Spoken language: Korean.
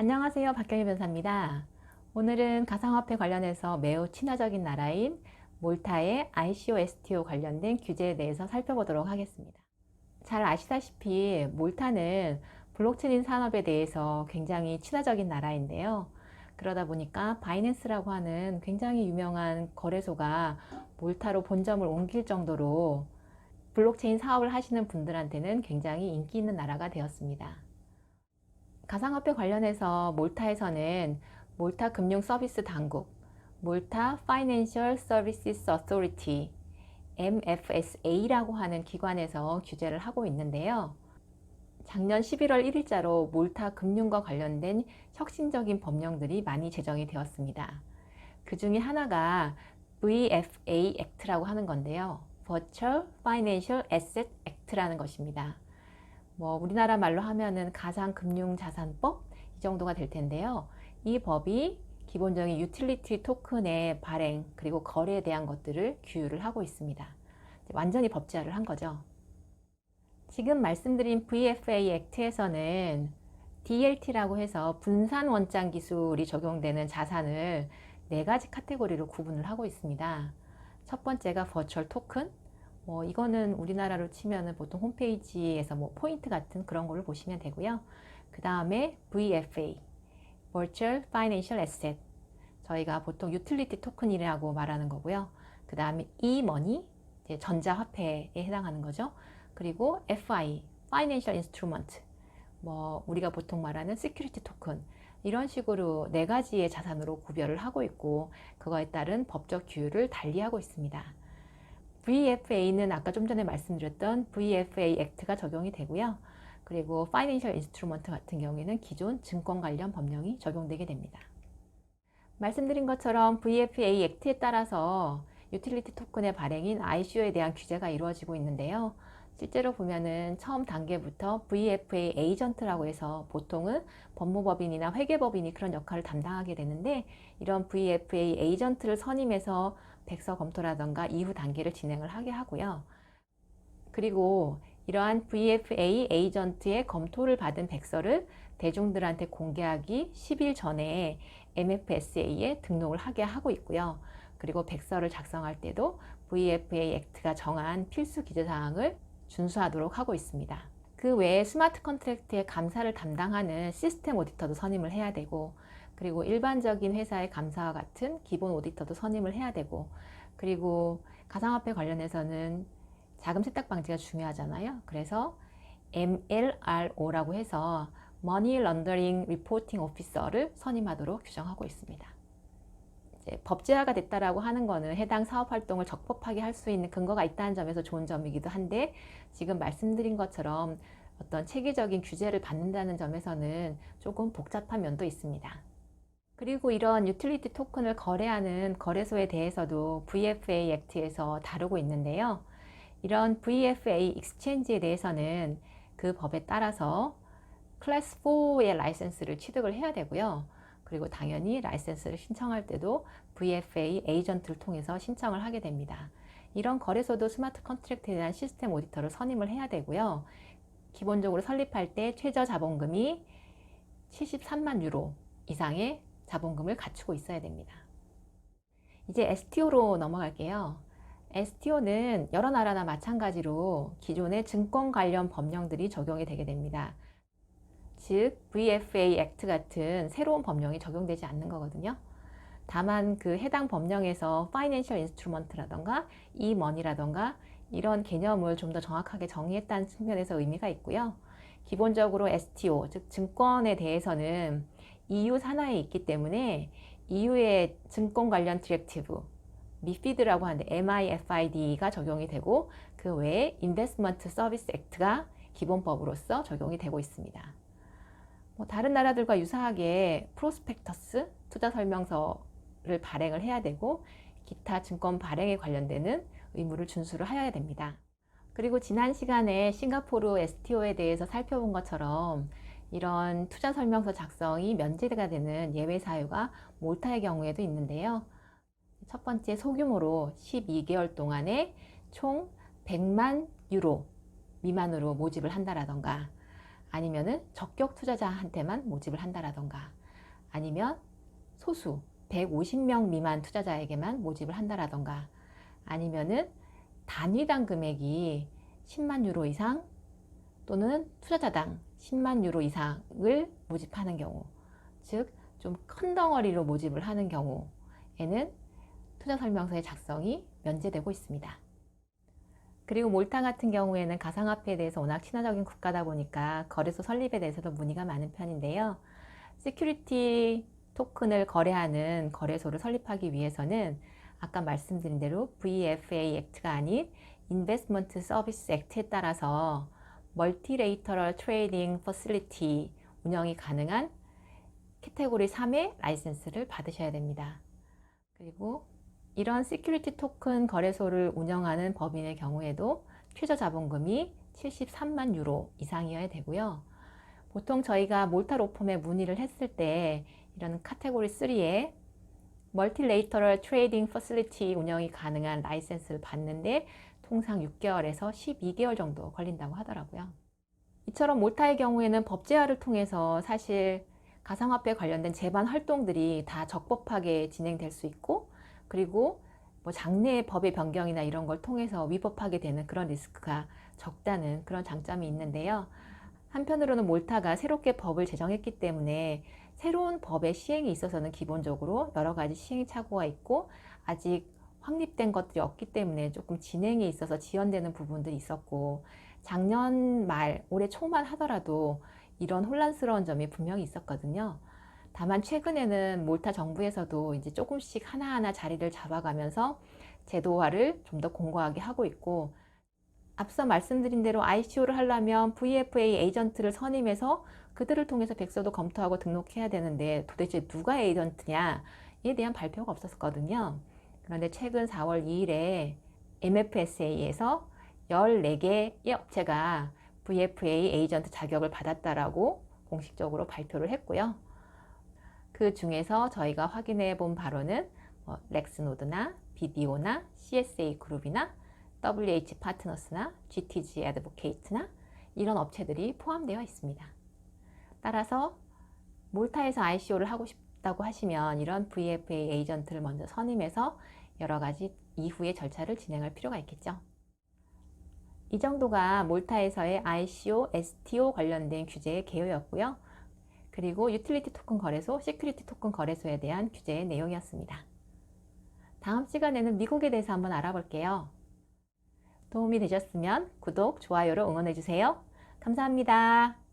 안녕하세요. 박경희 변사입니다. 오늘은 가상화폐 관련해서 매우 친화적인 나라인 몰타의 ICO, STO 관련된 규제에 대해서 살펴보도록 하겠습니다. 잘 아시다시피 몰타는 블록체인 산업에 대해서 굉장히 친화적인 나라인데요. 그러다 보니까 바이낸스라고 하는 굉장히 유명한 거래소가 몰타로 본점을 옮길 정도로 블록체인 사업을 하시는 분들한테는 굉장히 인기 있는 나라가 되었습니다. 가상화폐 관련해서 몰타에서는 몰타 금융 서비스 당국, 몰타 Financial Services Authority, MFSA라고 하는 기관에서 규제를 하고 있는데요. 작년 11월 1일자로 몰타 금융과 관련된 혁신적인 법령들이 많이 제정이 되었습니다. 그 중에 하나가 VFA Act라고 하는 건데요. Virtual Financial Asset Act라는 것입니다. 뭐 우리나라 말로 하면은 가상금융자산법 이 정도가 될 텐데요. 이 법이 기본적인 유틸리티 토큰의 발행 그리고 거래에 대한 것들을 규율을 하고 있습니다. 완전히 법제화를 한 거죠. 지금 말씀드린 VFA 액트에서는 DLT라고 해서 분산 원장 기술이 적용되는 자산을 네 가지 카테고리로 구분을 하고 있습니다. 첫 번째가 버추얼 토큰, 뭐 이거는 우리나라로 치면은 보통 홈페이지에서 뭐 포인트 같은 그런 걸로 보시면 되고요. 그 다음에 VFA, Virtual Financial Asset. 저희가 보통 유틸리티 토큰이라고 말하는 거고요. 그 다음에 E-money, 전자화폐에 해당하는 거죠. 그리고 FI, Financial Instrument. 뭐 우리가 보통 말하는 Security 토큰. 이런 식으로 네 가지의 자산으로 구별을 하고 있고 그거에 따른 법적 규율을 달리하고 있습니다. VFA는 아까 좀 전에 말씀드렸던 VFA 액트가 적용이 되고요. 그리고 Financial Instrument 같은 경우에는 기존 증권 관련 법령이 적용되게 됩니다. 말씀드린 것처럼 VFA 액트에 따라서 유틸리티 토큰의 발행인 ICO에 대한 규제가 이루어지고 있는데요. 실제로 보면은 처음 단계부터 VFA 에이전트라고 해서 보통은 법무법인이나 회계법인이 그런 역할을 담당하게 되는데 이런 VFA 에이전트를 선임해서 백서 검토라던가 이후 단계를 진행을 하게 하고요. 그리고 이러한 VFA 에이전트의 검토를 받은 백서를 대중들한테 공개하기 10일 전에 MFSA에 등록을 하게 하고 있고요. 그리고 백서를 작성할 때도 VFA 액트가 정한 필수 기재 사항을 준수하도록 하고 있습니다. 그 외에 스마트 컨트랙트의 감사를 담당하는 시스템 오디터도 선임을 해야 되고 그리고 일반적인 회사의 감사와 같은 기본 오디터도 선임을 해야 되고 그리고 가상화폐 관련해서는 자금 세탁 방지가 중요하잖아요. 그래서 MLRO라고 해서 Money Laundering Reporting Officer를 선임하도록 규정하고 있습니다. 법제화가 됐다라고 하는 것은 해당 사업 활동을 적법하게 할 수 있는 근거가 있다는 점에서 좋은 점이기도 한데 지금 말씀드린 것처럼 어떤 체계적인 규제를 받는다는 점에서는 조금 복잡한 면도 있습니다. 그리고 이런 유틸리티 토큰을 거래하는 거래소에 대해서도 VFA 액트에서 다루고 있는데요. 이런 VFA 익스체인지에 대해서는 그 법에 따라서 클래스 4의 라이센스를 취득을 해야 되고요. 그리고 당연히 라이센스를 신청할 때도 VFA 에이전트를 통해서 신청을 하게 됩니다. 이런 거래소도 스마트 컨트랙트에 대한 시스템 오디터를 선임을 해야 되고요. 기본적으로 설립할 때 최저 자본금이 73만 유로 이상의 자본금을 갖추고 있어야 됩니다. 이제 STO로 넘어갈게요. STO는 여러 나라나 마찬가지로 기존의 증권 관련 법령들이 적용이 되게 됩니다. 즉 VFA 액트 같은 새로운 법령이 적용되지 않는 거거든요. 다만 그 해당 법령에서 파이낸셜 인스트루먼트라던가 이머니라던가 이런 개념을 좀 더 정확하게 정의했다는 측면에서 의미가 있고요. 기본적으로 STO, 즉 증권에 대해서는 EU 산하에 있기 때문에 EU의 증권 관련 디렉티브, 미피드라고 하는데 MIFID가 적용이 되고 그 외에 인베스먼트 서비스 액트가 기본법으로서 적용이 되고 있습니다. 뭐 다른 나라들과 유사하게 프로스펙터스 투자 설명서를 발행을 해야 되고 기타 증권 발행에 관련되는 의무를 준수를 하여야 됩니다. 그리고 지난 시간에 싱가포르 STO에 대해서 살펴본 것처럼 이런 투자 설명서 작성이 면제가 되는 예외 사유가 몰타의 경우에도 있는데요. 첫 번째 소규모로 12개월 동안에 총 100만 유로 미만으로 모집을 한다라던가 아니면은 적격 투자자한테만 모집을 한다라던가 아니면 소수 150명 미만 투자자에게만 모집을 한다라던가 아니면은 단위당 금액이 10만 유로 이상 또는 투자자당 10만 유로 이상을 모집하는 경우 즉 좀 큰 덩어리로 모집을 하는 경우에는 투자 설명서의 작성이 면제되고 있습니다. 그리고 몰타 같은 경우에는 가상화폐에 대해서 워낙 친화적인 국가다 보니까 거래소 설립에 대해서도 문의가 많은 편인데요. 시큐리티 토큰을 거래하는 거래소를 설립하기 위해서는 아까 말씀드린 대로 VFA 액트가 아닌 Investment Service Act에 따라서 Multilateral Trading Facility 운영이 가능한 캐테고리 3의 라이센스를 받으셔야 됩니다. 그리고 이런 시큐리티 토큰 거래소를 운영하는 법인의 경우에도 최저 자본금이 73만 유로 이상이어야 되고요. 보통 저희가 몰타 로펌에 문의를 했을 때 이런 카테고리 3에 멀티레이터럴 트레이딩 퍼실리티 운영이 가능한 라이센스를 받는데 통상 6개월에서 12개월 정도 걸린다고 하더라고요. 이처럼 몰타의 경우에는 법제화를 통해서 사실 가상화폐 관련된 제반 활동들이 다 적법하게 진행될 수 있고 그리고 뭐 장래의 법의 변경이나 이런 걸 통해서 위법하게 되는 그런 리스크가 적다는 그런 장점이 있는데요. 한편으로는 몰타가 새롭게 법을 제정했기 때문에 새로운 법의 시행에 있어서는 기본적으로 여러 가지 시행착오가 있고 아직 확립된 것들이 없기 때문에 조금 진행에 있어서 지연되는 부분들이 있었고 작년 말 올해 초만 하더라도 이런 혼란스러운 점이 분명히 있었거든요. 다만 최근에는 몰타 정부에서도 이제 조금씩 하나하나 자리를 잡아가면서 제도화를 좀 더 공고하게 하고 있고 앞서 말씀드린 대로 ICO를 하려면 VFA 에이전트를 선임해서 그들을 통해서 백서도 검토하고 등록해야 되는데 도대체 누가 에이전트냐에 대한 발표가 없었거든요. 그런데 최근 4월 2일에 MFSA에서 14개의 업체가 VFA 에이전트 자격을 받았다라고 공식적으로 발표를 했고요. 그 중에서 저희가 확인해 본 바로는 뭐 렉스노드나 BDO나 CSA 그룹이나 WH 파트너스나 GTG 애드보케이트나 이런 업체들이 포함되어 있습니다. 따라서 몰타에서 ICO를 하고 싶다고 하시면 이런 VFA 에이전트를 먼저 선임해서 여러 가지 이후의 절차를 진행할 필요가 있겠죠. 이 정도가 몰타에서의 ICO, STO 관련된 규제의 개요였고요. 그리고 유틸리티 토큰 거래소, 시큐리티 토큰 거래소에 대한 규제의 내용이었습니다. 다음 시간에는 미국에 대해서 한번 알아볼게요. 도움이 되셨으면 구독, 좋아요로 응원해주세요. 감사합니다.